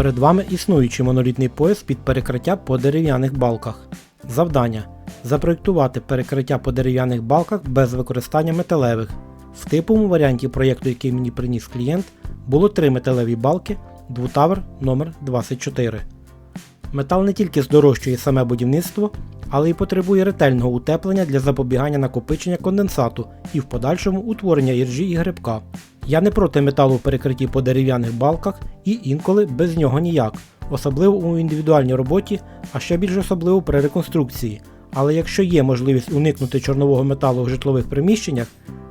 Перед вами існуючий монолітний пояс під перекриття по дерев'яних балках. Завдання запроєктувати перекриття по дерев'яних балках без використання металевих. В типовому варіанті проєкту, який мені приніс клієнт, було три металеві балки, двутавер номер 24 Метал не тільки здорожчує саме будівництво, але й потребує ретельного утеплення для запобігання накопичення конденсату і в подальшому утворення іржі і грибка. Я не проти металу в перекритті по дерев'яних балках і інколи без нього ніяк, особливо у індивідуальній роботі, а ще більш особливо при реконструкції. Але якщо є можливість уникнути чорнового металу в житлових приміщеннях,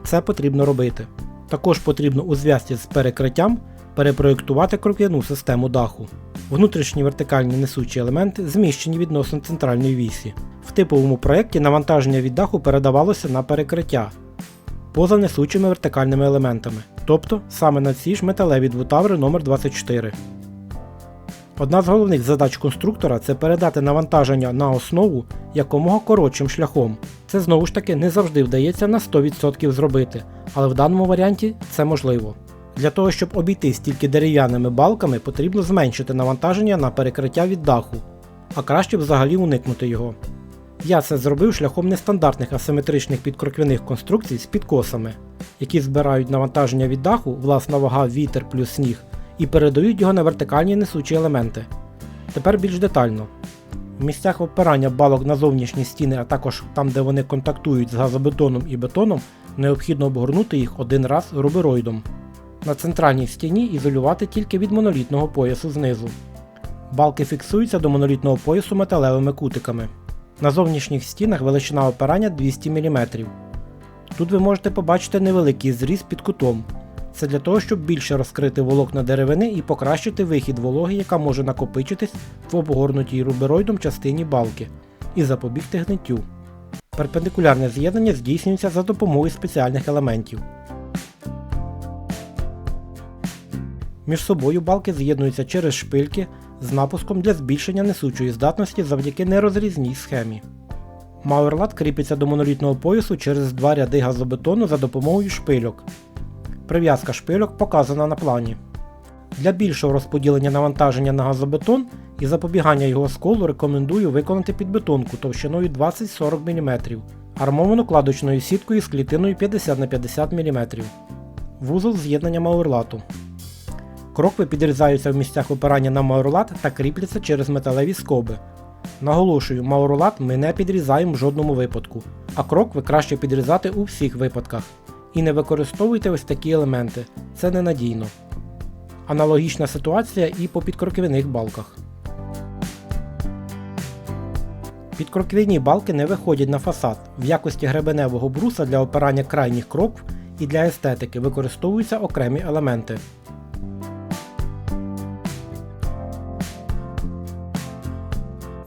це потрібно робити. Також потрібно у зв'язці з перекриттям перепроєктувати крок'яну систему даху. Внутрішні вертикальні несучі елементи зміщені відносно центральної вісі. В типовому проєкті навантаження від даху передавалося на перекриття поза несучими вертикальними елементами, тобто саме на ці ж металеві двутаври номер 24 Одна з головних задач конструктора це передати навантаження на основу якомога коротшим шляхом. Це знову ж таки не завжди вдається на 100% зробити, але в даному варіанті це можливо. Для того, щоб обійтись тільки дерев'яними балками, потрібно зменшити навантаження на перекриття від даху, а краще взагалі уникнути його. Я це зробив шляхом нестандартних асиметричних підкроквяних конструкцій з підкосами, які збирають навантаження від даху, власна вага, вітер плюс сніг, і передають його на вертикальні несучі елементи. Тепер більш детально. В місцях опирання балок на зовнішні стіни, а також там, де вони контактують з газобетоном і бетоном, необхідно обгорнути їх один раз рубероїдом. На центральній стіні ізолювати тільки від монолітного поясу знизу. Балки фіксуються до монолітного поясу металевими кутиками. На зовнішніх стінах величина опирання 200 мм. Тут ви можете побачити невеликий зріз під кутом. Це для того, щоб більше розкрити волокна деревини і покращити вихід вологи, яка може накопичитись в обгорнутій рубероїдом частині балки, і запобігти гниттю. Перпендикулярне з'єднання здійснюється за допомогою спеціальних елементів. Між собою балки з'єднуються через шпильки з напуском для збільшення несучої здатності завдяки нерозрізній схемі. Мауерлат кріпиться до монолітного поясу через два ряди газобетону за допомогою шпильок. Прив'язка шпильок показана на плані. Для більшого розподілення навантаження на газобетон і запобігання його сколу рекомендую виконати підбетонку товщиною 20-40 мм, армовану кладочною сіткою з клітиною 50 на 50 мм. Вузол з'єднання мауерлату. Крокви підрізаються в місцях опирання на мауролат та кріпляться через металеві скоби. Наголошую, мауролат ми не підрізаємо в жодному випадку, а крокви краще підрізати у всіх випадках. І не використовуйте ось такі елементи, це ненадійно. Аналогічна ситуація і по підкроквяних балках. Підкроквяні балки не виходять на фасад. В якості гребеневого бруса для опирання крайніх крокв і для естетики використовуються окремі елементи.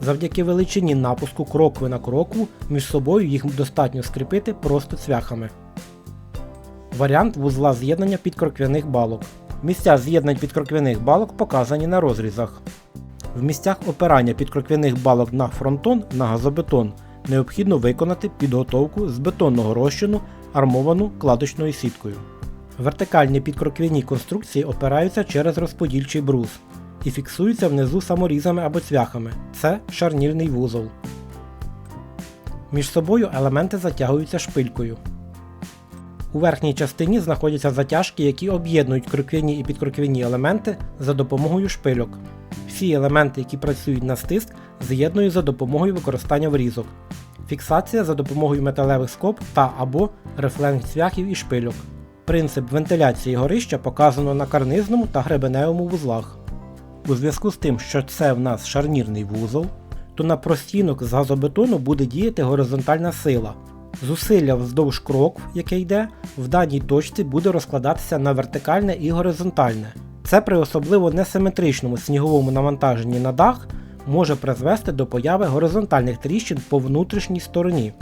Завдяки величині напуску крокви на крокву між собою їх достатньо скріпити просто цвяхами. Варіант вузла з'єднання підкроквяних балок. Місця з'єднань підкроквяних балок показані на розрізах. В місцях опирання підкроквяних балок на фронтон на газобетон необхідно виконати підготовку з бетонного розчину, армовану кладочною сіткою. Вертикальні підкроквяні конструкції опираються через розподільчий брус і фіксуються внизу саморізами або цвяхами. Це шарнірний вузол. Між собою елементи затягуються шпилькою. У верхній частині знаходяться затяжки, які об'єднують кроквяні і підкроквяні елементи за допомогою шпильок. Всі елементи, які працюють на стиск, з'єднують за допомогою використання врізок. Фіксація за допомогою металевих скоб та або рефленг цвяхів і шпильок. Принцип вентиляції горища показано на карнизному та гребеневому вузлах. У зв'язку з тим, що це в нас шарнірний вузол, то на простінок з газобетону буде діяти горизонтальна сила. Зусилля вздовж крокв, яке йде, в даній точці буде розкладатися на вертикальне і горизонтальне. Це при особливо несиметричному сніговому навантаженні на дах може призвести до появи горизонтальних тріщин по внутрішній стороні.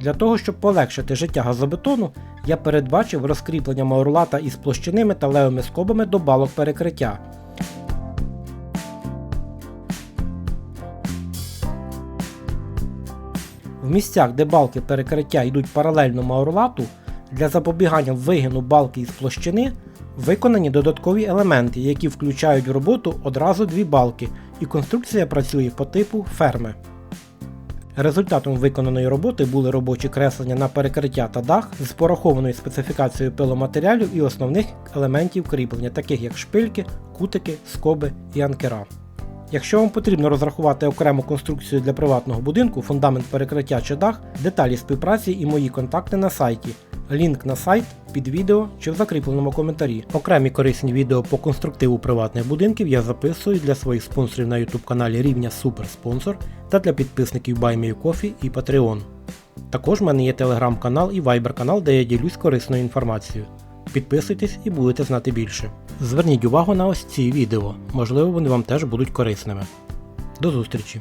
Для того, щоб полегшити життя газобетону, я передбачив розкріплення маурлата із площини металевими скобами до балок перекриття. В місцях, де балки перекриття йдуть паралельно маурлату, для запобігання вигину балки із площини Виконані додаткові елементи, які включають в роботу одразу дві балки, і конструкція працює по типу ферми. Результатом виконаної роботи були робочі креслення на перекриття та дах з порахованою специфікацією пиломатеріалів і основних елементів кріплення, таких як шпильки, кутики, скоби і анкера. Якщо вам потрібно розрахувати окрему конструкцію для приватного будинку, фундамент перекриття чи дах, деталі співпраці і мої контакти на сайті. Лінк на сайт під відео чи в закріпленому коментарі. Окремі корисні відео по конструктиву приватних будинків я записую для своїх спонсорів на YouTube каналі рівня Суперспонсор та для підписників BuyMeCoffee і Patreon. Також в мене є телеграм-канал і Viber канал, де я ділюсь корисною інформацією. Підписуйтесь і будете знати більше. Зверніть увагу на ось ці відео, можливо вони вам теж будуть корисними. До зустрічі!